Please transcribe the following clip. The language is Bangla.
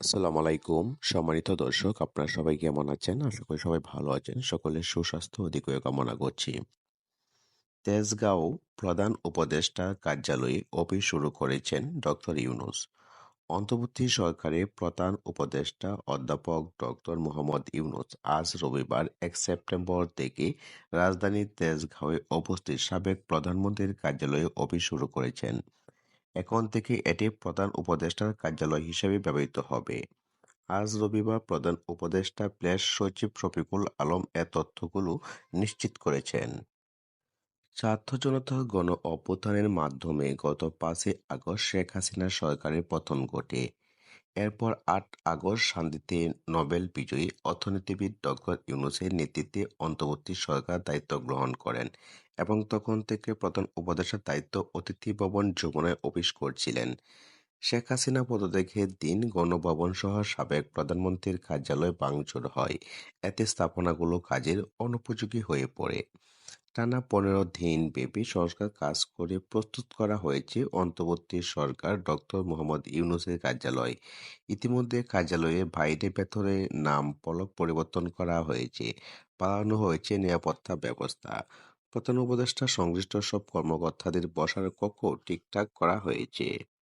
আসসালামু আলাইকুম। সম্মানিত দর্শক, আপনারা সবাই কেমন আছেন? আশা করি সবাই ভালো আছেন। সকলের সুস্বাস্থ্য দিকেও কামনা করছি। তেজগাঁও প্রধান উপদেষ্টা কার্যালয়ে অফিস শুরু করেছেন ডক্টর ইউনুস। অন্তর্বর্তী সরকারের প্রধান উপদেষ্টা অধ্যাপক ডক্টর মোহাম্মদ ইউনুস আজ রবিবার এক সেপ্টেম্বর থেকে রাজধানীর তেজগাঁওয়ে উপস্থিত সাবেক প্রধানমন্ত্রীর কার্যালয়ে অফিস শুরু করেছেন। এখন থেকে এটি প্রধান উপদেষ্টার কার্যালয় হিসেবে ব্যবহৃত হবে। আজ রবিবার প্রধান উপদেষ্টা প্লেস সচিব শফিকুল আলম এ তথ্যগুলো নিশ্চিত করেছেন। ছাত্র জনতার গণ অভ্যুত্থানের মাধ্যমে গত পাঁচই আগস্ট শেখ হাসিনার সরকারের পতন ঘটে। এরপর আট আগস্ট শান্তিতে নোবেল বিজয়ী অর্থনীতিবিদ ডক্টর ইউনুসের নেতৃত্বে অন্তর্বর্তী সরকার দায়িত্ব গ্রহণ করেন। এবং তখন থেকে প্রধান উপদেষ্টার দায়িত্ব অতিথি ভবন যমুনায় অফিস করছিলেন। শেখ হাসিনা পদত্যাগের দিন গণভবনসহ সাবেক প্রধানমন্ত্রীর কার্যালয় ভাঙচুর হয়। এতে স্থাপনাগুলো কাজের অনুপযোগী হয়ে পড়ে। টানা পনেরো দিন ব্যাপী সংস্কার কাজ করে প্রস্তুত করা হয়েছে অন্তর্বর্তী সরকার ডক্টর মোহাম্মদ ইউনুসের কার্যালয়। ইতিমধ্যে কার্যালয়ে বাইরে ভেতরে নাম পলক পরিবর্তন করা হয়েছে। পালানো হয়েছে নিরাপত্তা ব্যবস্থা। প্রধান উপদেষ্টা সংশ্লিষ্ট সব কর্মকর্তাদের বসার কক্ষ ঠিকঠাক করা হয়েছে।